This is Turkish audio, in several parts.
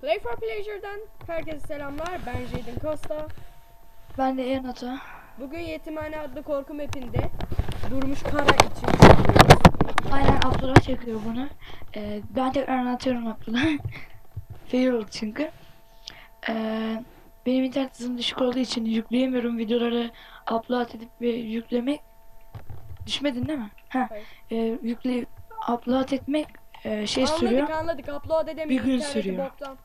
Play for Pleasure'dan herkese selamlar. Ben Jaden Costa. Ben de en ata. Bugün Yetimhane adlı korku mapinde Durmuş Kara için çekiyoruz. Aynen Abdullah çekiyor bunu. Ee, ben tekrar anlatıyorum Abdullah. Fail oldu çünkü. Ee, benim internet hızım düşük olduğu için yükleyemiyorum videoları upload edip ve yüklemek. Düşmedin değil mi? Ha. Ee, yükle upload etmek e, şey sürüyor. Anladık anladık. Upload edemeyiz. Bir gün sürüyor. boktan.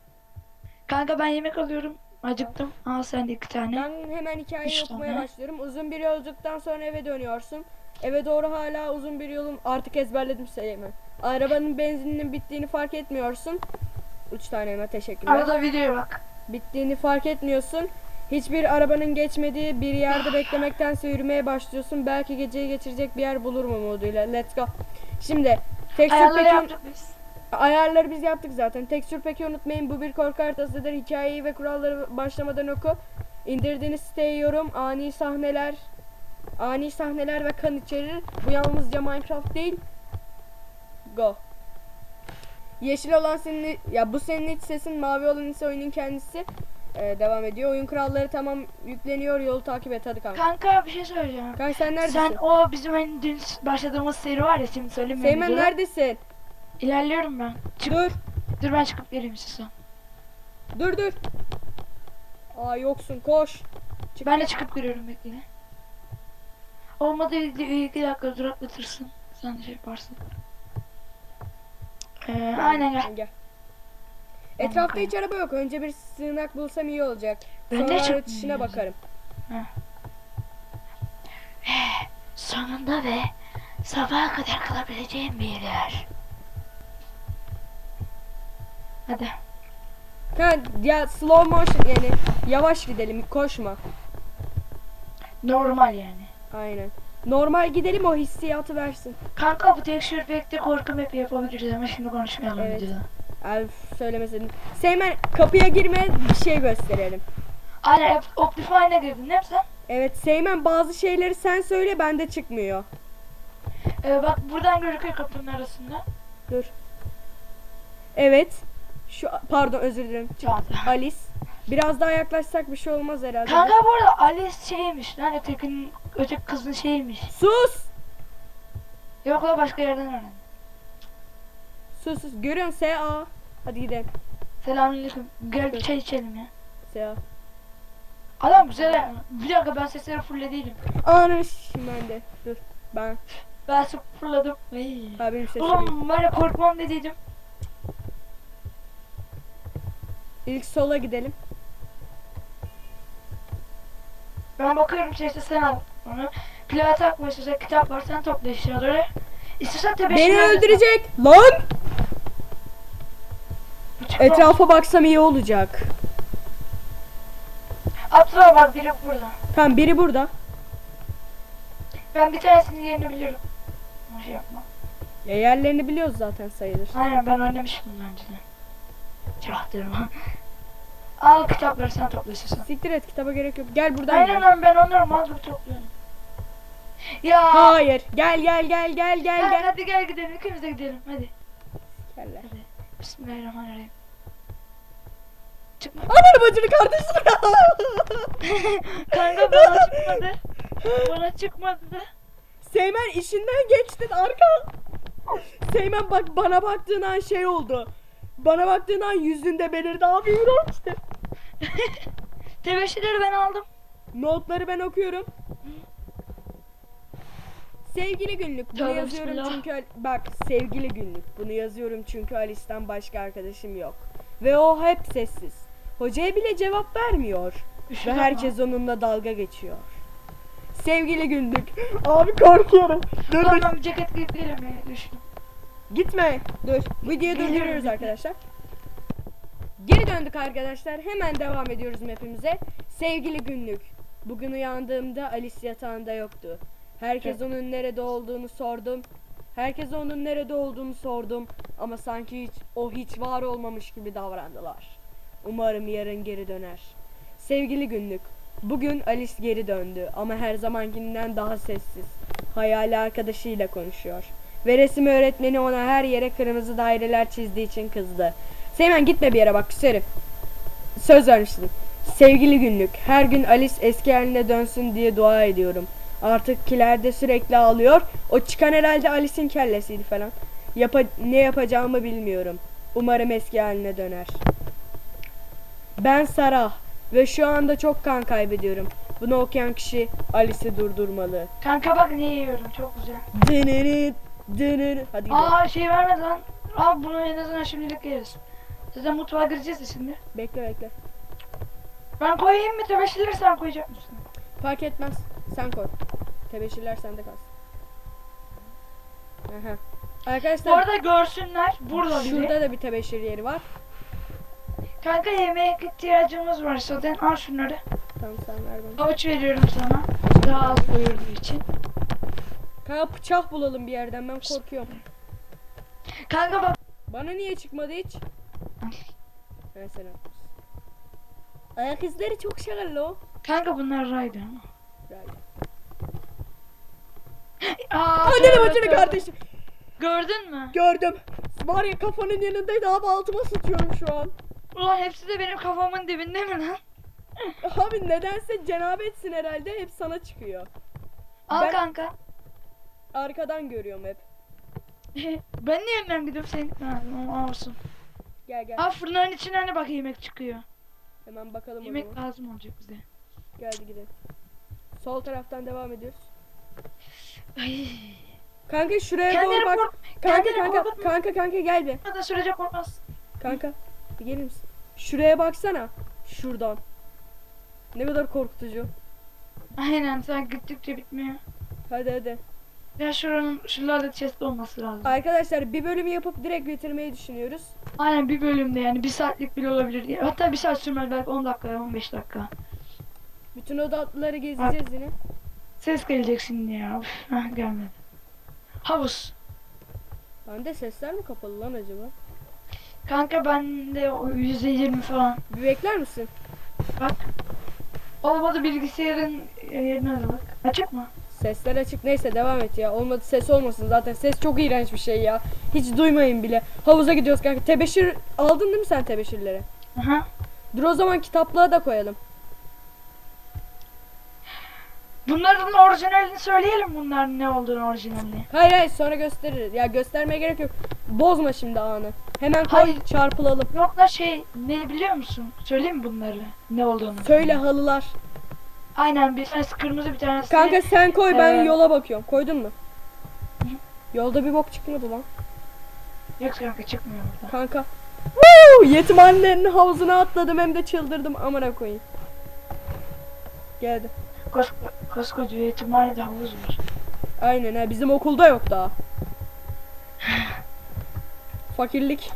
Kanka ben yemek alıyorum. Acıktım. Al sen de iki tane. Ben hemen hikayeyi Üç okumaya tane. başlıyorum. Uzun bir yolculuktan sonra eve dönüyorsun. Eve doğru hala uzun bir yolun artık ezberledim sayımı. Arabanın benzininin bittiğini fark etmiyorsun. Üç tane hemen teşekkürler. Arada videoya bak. bittiğini fark etmiyorsun. Hiçbir arabanın geçmediği bir yerde beklemektense yürümeye başlıyorsun. Belki geceyi geçirecek bir yer bulur mu moduyla. Let's go. Şimdi tekstür Ayarları peki yaptık biz. Ayarları biz yaptık zaten. Tekstür peki unutmayın. Bu bir korku haritasıdır. Hikayeyi ve kuralları başlamadan oku. İndirdiğiniz siteye yorum, ani sahneler, ani sahneler ve kan içerir. Bu yalnızca Minecraft değil. Go. Yeşil olan senin ya bu senin iç sesin, mavi olan ise oyunun kendisi. Ee, devam ediyor. Oyun kuralları tamam yükleniyor. Yolu takip et hadi kanka. Kanka bir şey söyleyeceğim. Kanka sen neredesin? Sen o bizim hani dün başladığımız seri var ya şimdi söylemiyorum. Seymen neredesin? İlerliyorum ben. Çık. Dur. Dur ben çıkıp geleyim size. Dur dur. Aa yoksun koş. Çık. Ben de çıkıp geliyorum bekleyin. Olmadı videoyu iki dakika duraklatırsın. Sen de şey yaparsın. Ee, aynen gel. Gel. Etrafta hiç araba yok. Önce bir sığınak bulsam iyi olacak. Ben Sonra de çok bakarım. Sonunda ve sabaha kadar kalabileceğim bir yer. Hadi. Ha ya slow motion yani yavaş gidelim koşma. Normal yani. Aynen. Normal gidelim o hissiyatı versin. Kanka bu texture pack'te korku map yapabiliriz ama şimdi konuşmayalım Evet. videoda. Elf söylemeseydin. Seymen kapıya girme bir şey gösterelim. Aynen Optifine'e girdin değil mi sen? Evet Seymen bazı şeyleri sen söyle bende çıkmıyor. Ee, bak buradan gözüküyor kapının arasında. Dur. Evet. Şu pardon özür dilerim. Alice. Biraz daha yaklaşsak bir şey olmaz herhalde. Kanka bu arada Alice şeymiş lan ötekinin öteki kızın şeymiş. Sus. Yok la başka yerden öğrendim. Sus sus. Görüyorsun S.A. Hadi gidelim. Selamünaleyküm. Gel çay içelim ya. S.A. Adam güzel. ya. Bir dakika ben sesleri fulle değilim. Ananı şimdi ben de. Dur. Ben. Ben çok fırladım. Ay. Ha benim sesim. Oğlum ya korkmam dediydim. İlk sola gidelim. Ben bakıyorum şey işte sen al onu. Pilav takma istiyorsan kitap var sen topla eşyaları. İstiyorsan tebeşir Beni öldürecek. Lan. Etrafa baksam iyi olacak. Abdullah bak biri burada. Tamam biri burada. Ben bir tanesinin yerini biliyorum. Ama şey yapma. Ya yerlerini biliyoruz zaten sayılır. Aynen ben oynamışım bundan önceden. Çaktırma. Al kitapları sen topla istiyorsan. Siktir et kitaba gerek yok. Gel buradan Aynen gel. lan ben onları gibi topluyorum. Ya. Hayır. Gel gel gel gel gel Ha, gel. Hadi gel gidelim ikimiz de gidelim hadi. Gel lan. Bismillahirrahmanirrahim. Çıkma. Ananı bacını kardeşini. Kanka bana çıkmadı. Bana çıkmadı da. Seymen işinden geçtin arka. Seymen bak bana baktığın an şey oldu. Bana baktığın an yüzünde belirdi abi işte. Tebeşirleri ben aldım. Notları ben okuyorum. Sevgili günlük bunu Tövbe yazıyorum bismillah. çünkü bak sevgili günlük bunu yazıyorum çünkü Alice'den başka arkadaşım yok. Ve o hep sessiz. Hocaya bile cevap vermiyor. Ve herkes onunla dalga geçiyor. Sevgili günlük. Abi korkuyorum. Dur. Tamam ceket giyip gelirim ya düştüm. Gitme. Dur. Durduruyoruz gitme. arkadaşlar. Geri döndük arkadaşlar. Hemen devam ediyoruz mapimize. Sevgili günlük. Bugün uyandığımda Alice yatağında yoktu. Herkes Evet. onun nerede olduğunu sordum. Herkes onun nerede olduğunu sordum. Ama sanki hiç o hiç var olmamış gibi davrandılar. Umarım yarın geri döner. Sevgili günlük. Bugün Alice geri döndü ama her zamankinden daha sessiz. Hayali arkadaşıyla konuşuyor. Ve resim öğretmeni ona her yere kırmızı daireler çizdiği için kızdı. Seymen gitme bir yere bak küserim. Söz vermiştin. Sevgili günlük. Her gün Alice eski haline dönsün diye dua ediyorum. Artık kilerde sürekli ağlıyor. O çıkan herhalde Alice'in kellesiydi falan. Yapa ne yapacağımı bilmiyorum. Umarım eski haline döner. Ben Sarah ve şu anda çok kan kaybediyorum. Bunu okuyan kişi Alice'i durdurmalı. Kanka bak ne yiyorum çok güzel. Dınırı, dınırı. Hadi gidelim. Aa şey vermedi lan. Al bunu en azından şimdilik yeriz. Zaten mutfağa gireceğiz ya şimdi. Bekle bekle. Ben koyayım mı tebeşirleri sen koyacak mısın? Fark etmez. Sen koy. Tebeşirler sende kalsın. Aha. Bu Arkadaşlar arada görsünler. Burada biri. şurada da bir tebeşir yeri var. Kanka yemeğe ihtiyacımız var zaten. Al şunları. Tamam sen ver bana. Havuç veriyorum sana. Daha az koyulduğu için. Kanka bıçak bulalım bir yerden ben korkuyorum. Kanka bak. Bana niye çıkmadı hiç? Mesela. Ayak izleri çok şakalı o. Kanka bunlar raydı ama. Right. Aa, Anneni tövbe bacını kardeşim. Gördün mü? Gördüm. Var ya kafanın yanındaydı abi altıma sıçıyorum şu an. Ulan hepsi de benim kafamın dibinde mi lan? Abi nedense cenabetsin herhalde hep sana çıkıyor. Al Ben- kanka. Arkadan görüyorum hep. ben niye önden gidiyorum sen. Ha, olsun. Gel gel. Aa fırının içine hani bak yemek çıkıyor. Hemen bakalım o Yemek zaman. lazım olacak bize. Geldi gidelim. Sol taraftan devam ediyoruz. Ay. Kanka şuraya Kendini doğru bak. kork- Kanka kanka korkutma. kanka kanka gel bir. Kadar sürece korkmaz. Kanka bir gelir misin? Şuraya baksana. Şuradan. Ne kadar korkutucu. Aynen sen gittikçe bitmiyor. Hadi hadi. Ya şuranın şuralarda chest olması lazım. Arkadaşlar bir bölümü yapıp direkt bitirmeyi düşünüyoruz. Aynen bir bölümde yani bir saatlik bile olabilir. Ya Hatta bir saat sürmez belki 10 dakika 15 dakika. Bütün odaları gezeceğiz yine. Ses gelecek şimdi ya. Üf, heh, gelmedi. Havuz. Bende sesler mi kapalı lan acaba? Kanka bende o %20 falan. Bir bekler misin? Bak. Olmadı bilgisayarın yerine de bak. Açık mı? Sesler açık. Neyse devam et ya. Olmadı ses olmasın. Zaten ses çok iğrenç bir şey ya. Hiç duymayın bile. Havuza gidiyoruz kanka. Tebeşir aldın değil mi sen tebeşirleri? Aha. Dur o zaman kitaplığa da koyalım. Bunların orijinalini söyleyelim bunların ne olduğunu orijinalini. Hayır hayır sonra gösteririz. Ya göstermeye gerek yok. Bozma şimdi anı. Hemen koy Hayır. çarpılalım. Yok da şey ne biliyor musun? Söyleyeyim mi bunları? Ne olduğunu? Söyle halılar. Aynen bir tanesi kırmızı bir tanesi Kanka sen koy ben Ee, yola bakıyorum. Koydun mu? Yolda bir bok çıkmadı lan. Yok kanka çıkmıyor burada. Kanka. Woo! Yetimhanelerinin havuzuna atladım hem de çıldırdım. Amına koyayım. Geldi. Kosko, koskoca yetimhanede havuz var. Aynen ha bizim okulda yok daha. Fakirlik.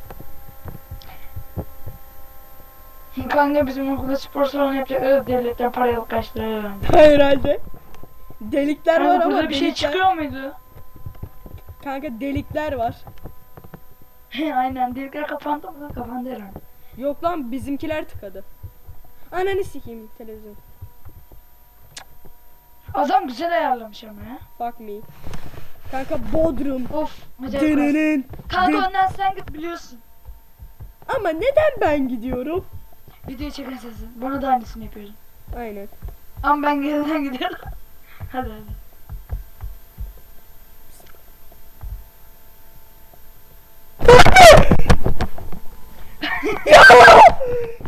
Kanka bizim okulda spor salonu yapacaklar devletten para yok kaç lira verdi. Herhalde. Delikler var Kanka ama burada bir şey çıkıyor muydu? Kanka delikler var. Aynen delikler kapandı mı? Kapandı herhalde. Yok lan bizimkiler tıkadı. Ananı sikeyim televizyon. Adam güzel ayarlamış ama ya. Fuck me. Kanka Bodrum. Of acayip. Kanka önden sen git biliyorsun. Ama neden ben gidiyorum? Video çeken sesin. Bana da aynısını yapıyorsun. Aynen. Ama ben geriden gidiyorum. hadi hadi. Ya!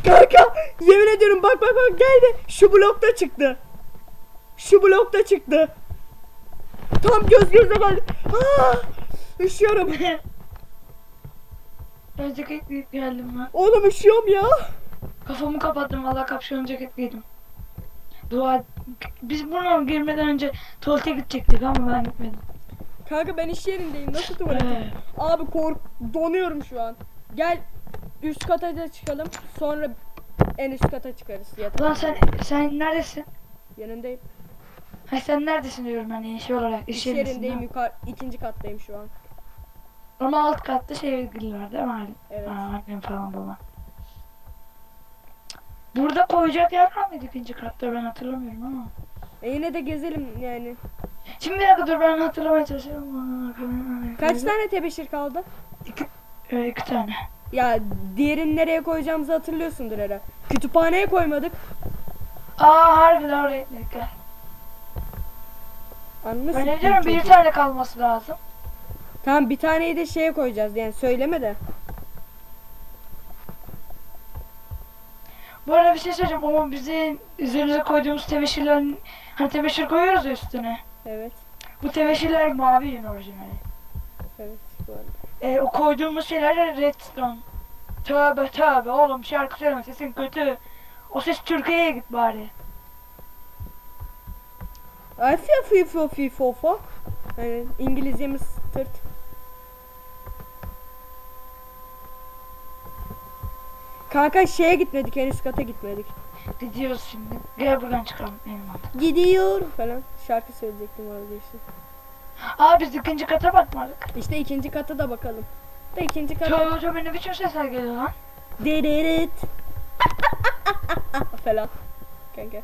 Kanka yemin ediyorum bak bak bak geldi. Şu blokta çıktı. Şu blokta çıktı. Tam göz göze geldi. Aa! Üşüyorum. Ben ceket giyip geldim ben. Oğlum üşüyorum ya. Kafamı kapattım valla kapşon ceket giydim. Dua Biz buna girmeden önce tuvalete gidecektik ama ben gitmedim. Kanka ben iş yerindeyim. Nasıl tuvalet? Ee, Abi kork donuyorum şu an. Gel üst kata da çıkalım. Sonra en üst kata çıkarız. Yatak. Ulan sen sen neredesin? Yanındayım. Ha sen neredesin diyorum hani iş olarak iş, İş yerindeyim. Yukarı ikinci kattayım şu an. Ama alt katta şey var değil mi? Evet. Aa, annem falan baba. Burada koyacak yer var mıydı ikinci katta ben hatırlamıyorum ama. E yine de gezelim yani. Şimdi bir dakika dur ben hatırlamaya çalışıyorum. Kaç tane tebeşir kaldı? Ee, iki tane. Ya diğerini nereye koyacağımızı hatırlıyorsundur herhalde. Kütüphaneye koymadık. Aa harbiden oraya gel. Anladın Ben ne diyorum bir tane kalması lazım. Tamam bir taneyi de şeye koyacağız yani söyleme de. Bu arada bir şey söyleyeceğim ama bizim üzerimize koyduğumuz tebeşirlerin hani tebeşir koyuyoruz ya üstüne. Evet. Bu tebeşirler mavi yine orijinali. Evet. Bu arada. E, o koyduğumuz şeyler de redstone. Tövbe tövbe oğlum şarkı söyleme sesin kötü. O ses Türkiye'ye git bari. Ay fi fi fi fi fo fo. Yani İngilizcemiz tırt. Kanka şeye gitmedik en üst kata gitmedik. Gidiyoruz şimdi. Gel buradan çıkalım adım. Gidiyor falan. Şarkı söyleyecektim orada işte. Aa biz ikinci kata bakmadık. İşte ikinci kata da bakalım. Da ikinci kata. Tövbe tövbe ne biçim sesler geliyor lan. Diririt. falan. Kanka.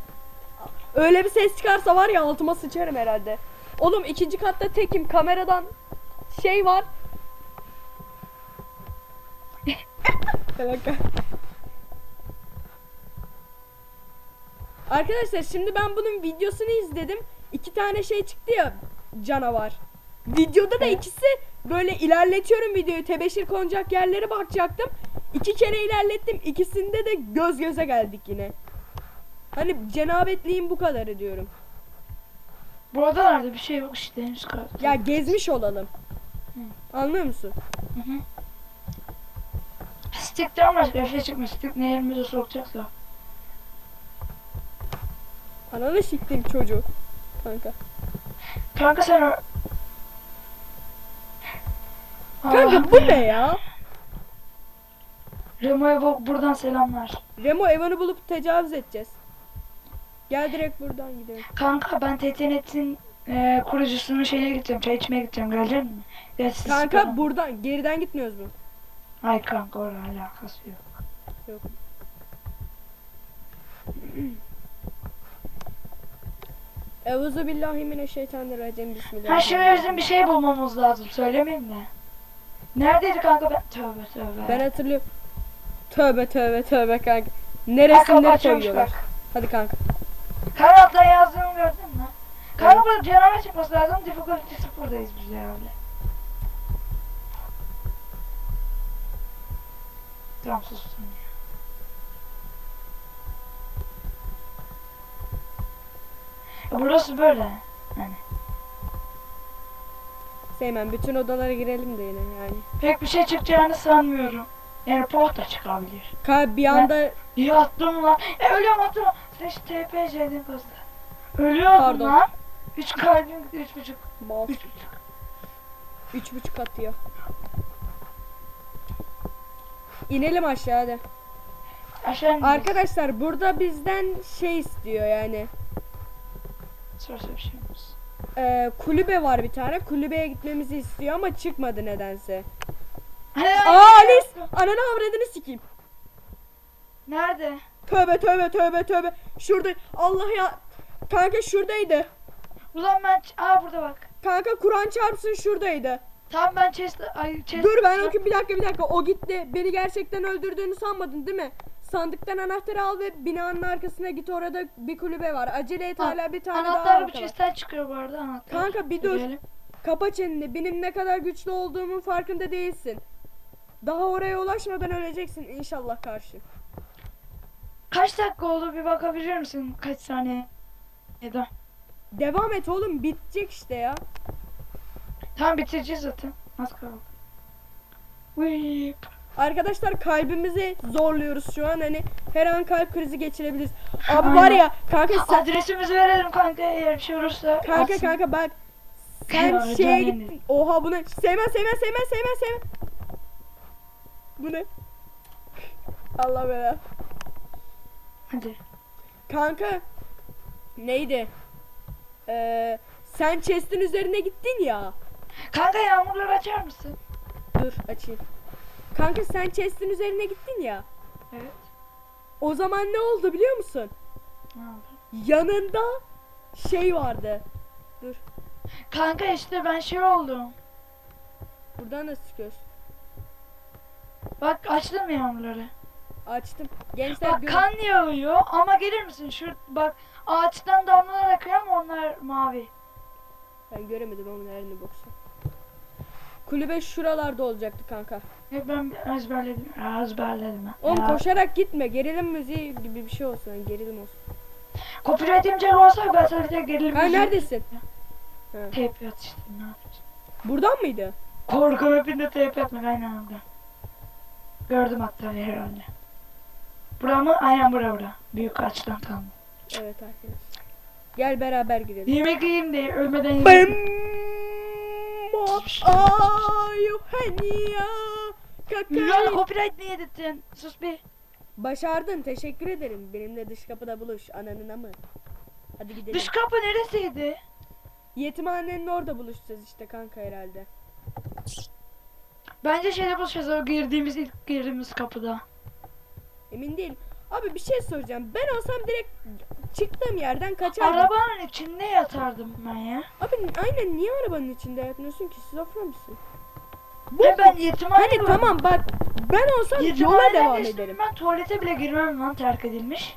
Öyle bir ses çıkarsa var ya altıma sıçarım herhalde. Oğlum ikinci katta tekim kameradan şey var. Bir Arkadaşlar şimdi ben bunun videosunu izledim. İki tane şey çıktı ya canavar. Videoda da ikisi böyle ilerletiyorum videoyu. Tebeşir konacak yerlere bakacaktım. İki kere ilerlettim. İkisinde de göz göze geldik yine. Hani cenabetliğin bu kadarı diyorum. Burada nerede bir şey yok işte henüz kaldı. Ya gezmiş olalım. Anlıyor musun? Hı hı. Stick'ten başka bir şey çıkmıyor. Stick ne yerimize sokacaksa. Ananı siktim çocuğu. Kanka. Kanka sen. Kanka bu ne ya? Remo'ya bak buradan selamlar. Remo Evan'ı bulup tecavüz edeceğiz. Gel direkt buradan gidelim. Kanka ben TTNet'in e, kurucusunun şeyine gideceğim. Çay içmeye gideceğim. Gelecek misin? Ya siz Kanka çıkalım. buradan geriden gitmiyoruz mu? Ay kanka orada alakası yok. Yok. Euzu billahi mineşşeytanirracim Ha şimdi bizim bir şey bulmamız lazım. Söylemeyeyim de. Neredeydi kanka ben? Tövbe tövbe. Ben hatırlıyorum. Tövbe tövbe tövbe kanka. Neresinde koyuyorlar? bak. Hadi kanka. Kanatla yazdığımı gördün mü? Kanka burada canavar çıkması lazım. Difficulty sıfırdayız biz herhalde. Tamam sustum ya. Ya Burası böyle. Yani. Seymen bütün odalara girelim de yine yani. Pek bir şey çıkacağını sanmıyorum. Yani poh da çıkabilir. Ka bir anda Yattım lan. E ölüyorum attım. Seç TPC'den fazla. Ölüyordum Pardon. lan. Üç kalbim gitti. Üç buçuk. mouse Üç buçuk. üç buçuk atıyor. İnelim aşağı hadi. Aşağı. Arkadaşlar burada bizden şey istiyor yani. Sorsa bir şey olmaz. Ee, kulübe var bir tane. Kulübeye gitmemizi istiyor ama çıkmadı nedense. Aa Alice! Ananı avradını sikeyim. Nerede? Tövbe tövbe tövbe tövbe. Şurada Allah ya. Kanka şuradaydı. Ulan ben... ç- Aa burada bak. Kanka Kur'an çarpsın şuradaydı. Tamam ben chest... Ay chest... Dur ben okuyayım bir dakika bir dakika. O gitti. Beni gerçekten öldürdüğünü sanmadın değil mi? Sandıktan anahtarı al ve binanın arkasına git orada bir kulübe var. Acele et Ha, hala bir tane daha Anahtar arka var. chest'ten çıkıyor bu arada anahtar. Kanka bir dur. Kapa çeneni. Benim ne kadar güçlü olduğumun farkında değilsin. Daha oraya ulaşmadan öleceksin inşallah karşı. Kaç dakika oldu bir bakabilir misin? Kaç saniye? Eda. Devam et oğlum bitecek işte ya. Tamam bitireceğiz zaten. Az kaldı. Uy. Arkadaşlar kalbimizi zorluyoruz şu an hani her an kalp krizi geçirebiliriz. Abi var ya kanka sen, Adresimizi verelim kanka eğer bir şey olursa. kanka atsın. kanka bak sen Ya, şeye canım gittin. Oha bu ne? Sevmez sevmez sevmez sevmez sevmez. Bu ne? Allah bela. Hadi. Kanka neydi? Ee, sen chest'in üzerine gittin ya. Kanka yağmurları açar mısın? Dur açayım. Kanka sen chest'in üzerine gittin ya. Evet. O zaman ne oldu biliyor musun? Ne oldu? Yanında şey vardı. Dur. Kanka işte ben şey oldum. Buradan nasıl çıkıyoruz? Bak açtın mı yağmurları? Açtım. Gençler Bak gör- kan yağıyor ama gelir misin? Şu bak ağaçtan damlalar akıyor ama onlar mavi. Ben göremedim ama nerede boksa. Kulübe şuralarda olacaktı kanka. Hep ben ezberledim. Ezberledim. Oğlum Ya. koşarak gitme. Gerilim müziği gibi bir şey olsun. Yani gerilim olsun. Copyright yemeyecek olsa ben sadece gerilim Ha müziği- neredesin? Tape yat işte ne yapacağız? Buradan mıydı? Korku mapinde tape yapmak aynen orada. Gördüm hatta herhalde. Bura mı? Aynen bura bura. Büyük açtan kalma. Evet arkadaşlar. Gel beraber girelim. Yemek yiyeyim de ölmeden Bam! Ayu haniya Ya kakay. copyright niye dedin? Sus bir. Başardın. Teşekkür ederim. Benimle dış kapıda buluş. Ananına mı? Hadi gidelim. Dış kapı neresiydi? Yetimhanenin orada buluşacağız işte kanka herhalde. Bence şeyde buluşacağız o girdiğimiz ilk girdiğimiz kapıda. Emin değilim. Abi bir şey soracağım. Ben olsam direkt çıktığım yerden kaçardım. Arabanın içinde yatardım ben ya. Abi aynen niye arabanın içinde yatmıyorsun ki? Şizofren misin? Ve ben yetimhane Hani var. tamam bak ben olsam yola devam geçtim, ederim. Ben tuvalete bile girmem lan terk edilmiş.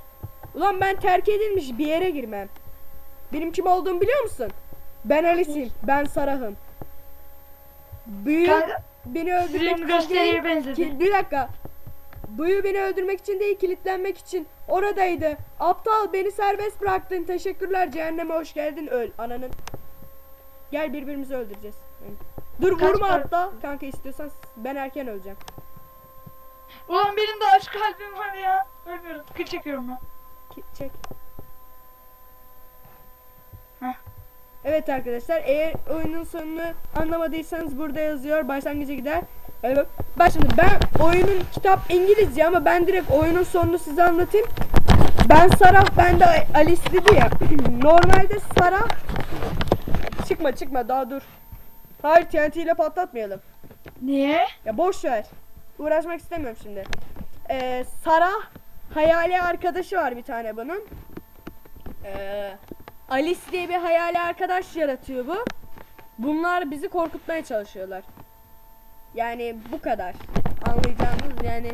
Ulan ben terk edilmiş bir yere girmem. Benim kim olduğumu biliyor musun? Ben Alice'im. Ben Sarah'ım. Büyü Kanka beni için gösteriye benzedi. Bir dakika. Büyü beni öldürmek için değil kilitlenmek için oradaydı. Aptal beni serbest bıraktın. Teşekkürler cehenneme hoş geldin öl. Ananın. Gel birbirimizi öldüreceğiz. Dur Kaç vurma par- hatta. Kanka istiyorsan ben erken öleceğim. Ulan benim de aşk kalbim var ya. Ölmüyorum. Kıl çekiyorum ben. Ki- Çek. Heh. Evet arkadaşlar eğer oyunun sonunu anlamadıysanız burada yazıyor başlangıca gider. Evet. Bak şimdi ben oyunun kitap İngilizce ama ben direkt oyunun sonunu size anlatayım. Ben Sarah ben de Alice dedi ya. Normalde Sarah çıkma çıkma daha dur. Hayır TNT ile patlatmayalım. Niye? Ya boş ver. Uğraşmak istemiyorum şimdi. Ee, Sarah hayali arkadaşı var bir tane bunun. Ee, Alice diye bir hayali arkadaş yaratıyor bu. Bunlar bizi korkutmaya çalışıyorlar. Yani bu kadar. Anlayacağınız yani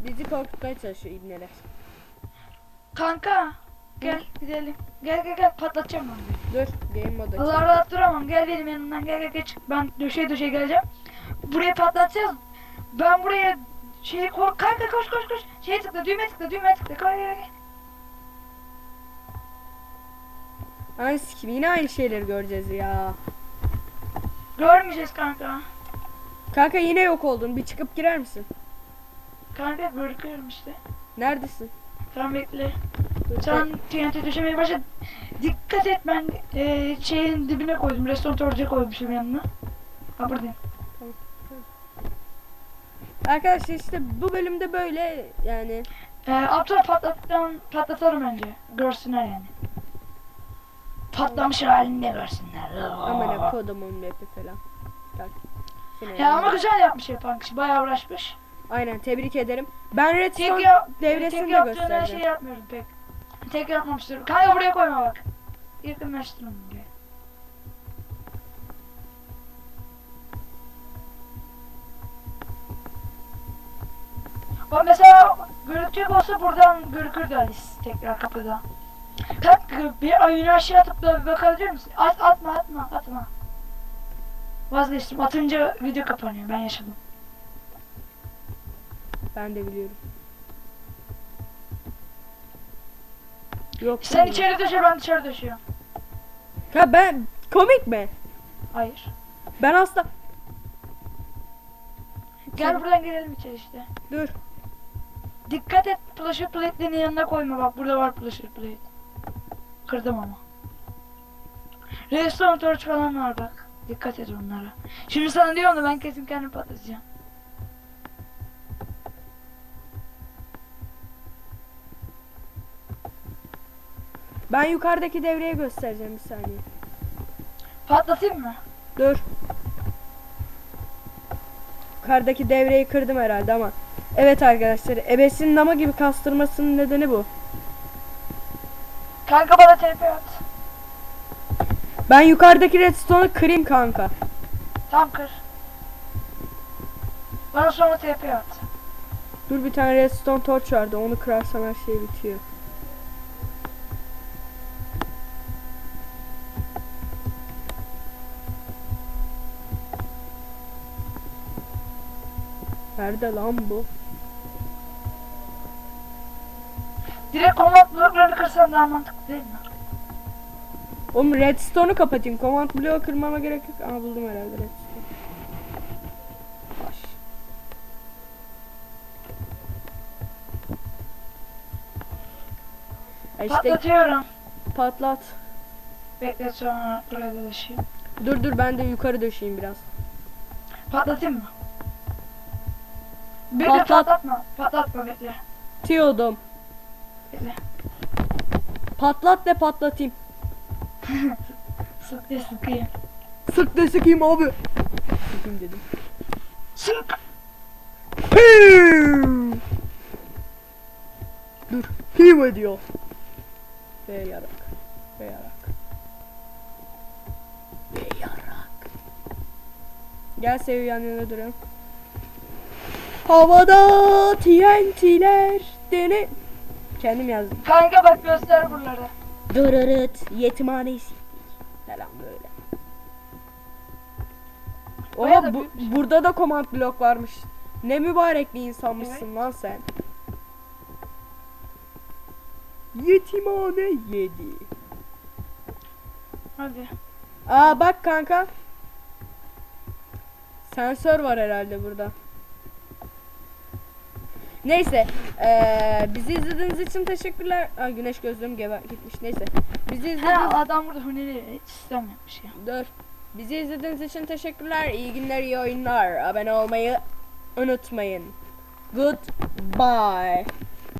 bizi korkutmaya çalışıyor ibneler. Kanka. Gel gidelim. Gel gel gel patlatacağım onu. Dur game modu. Allah rahat duramam. Gel benim yanımdan gel gel çık. Ben döşeye döşeye geleceğim. Buraya patlatacağız. Ben buraya şeyi kork. Kanka koş koş koş. Şeye tıkla düğme tıkla düğme tıkla. Gel gel gel. Ay sikim yine aynı şeyleri göreceğiz ya. Görmeyeceğiz kanka. Kanka yine yok oldun. Bir çıkıp girer misin? Kanka görüyorum işte. Neredesin? Tamam bekle. Sen TNT düşemeye başla. Dikkat et ben e, şeyin dibine koydum. Restoratörce koymuşum yanına. Ha buradayım. Arkadaşlar işte bu bölümde böyle yani E, aptal patlattan patlatalım önce. Görsünler yani. Patlamış halini de görsünler. amına kodumun mapi falan. Bak. Yine Ya ama güzel yapmış yapan kişi. Bayağı uğraşmış. Aynen tebrik ederim. Ben Tek, Redstone ya, devresini tek de yaptığın her şeyi yapmıyorum pek. Tek yapmamıştır. Kanka buraya koyma bak. Yakınlaştır onu diye. Bak mesela görüntü olsa buradan görükürdü Alice tekrar kapıda. Kanka bir ayını aşağı atıp da bir bakabilir misin? At, atma atma atma. Vazgeçtim. Atınca video kapanıyor. Ben yaşadım. Ben de biliyorum. Yok. Sen içeri düşür ben dışarı düşüyorum. Ha ben komik mi? Hayır. Ben asla Gel buradan girelim içeri işte. dur. Dikkat et pleasure plate'lerin yanına koyma bak burada var pleasure plate. Kırdım ama. Redstone torch falan var bak. Dikkat et onlara. Şimdi sana diyorum da ben kesin kendim patlatacağım. Ben yukarıdaki devreye göstereceğim bir saniye. Patlatayım mı? Dur. Yukarıdaki devreyi kırdım herhalde ama. Evet arkadaşlar. Ebesin nama gibi kastırmasının nedeni bu. Kanka bana TP at. Ben yukarıdaki redstone'u kırayım kanka. Tam kır. Bana sonra TP at. Dur bir tane redstone torch vardı. Onu kırarsan her şey bitiyor. Nerede lan bu? Direkt komut bloklarını kırsan daha mantıklı değil mi? Oğlum redstone'u kapatayım. Command bloğu kırmama gerek yok. Aa buldum herhalde redstone. Baş. İşte Patlatıyorum. patlat. Bekle sonra buraya düşeyim. Dur dur ben de yukarı döşeyim biraz. Patlatayım mı? Bekle Patlat. patlatma. Patlatma bekle. Tiyordum. Bekle. Patlat de patlatayım. Sık diye sıkayım. Sık de sıkayım abi. Sıkayım dedim. Sık. Piu! Dur. Piu ediyor. Ve yarak. Ve yarak. Ve yarak. Gel seviye yan yana duralım. Havada TNT'ler dene. Kendim yazdım. Kanka bak göster buraları. Dırırıt yetimhanesi. Falan böyle. Bayağı Oha da bu, büyükmüş. burada da command blok varmış. Ne mübarek bir insanmışsın lan sen. Yetimhane yedi. Hadi. Aa bak kanka. Sensör var herhalde burada. Neyse, eee, bizi izlediğiniz için teşekkürler. Aa, güneş gözlüğüm geber gitmiş. Neyse, bizi izlediğiniz Ha adam burada hiç sistem yapmış ya. Dur. Bizi izlediğiniz için teşekkürler. İyi günler, iyi oyunlar. Abone olmayı unutmayın. Goodbye.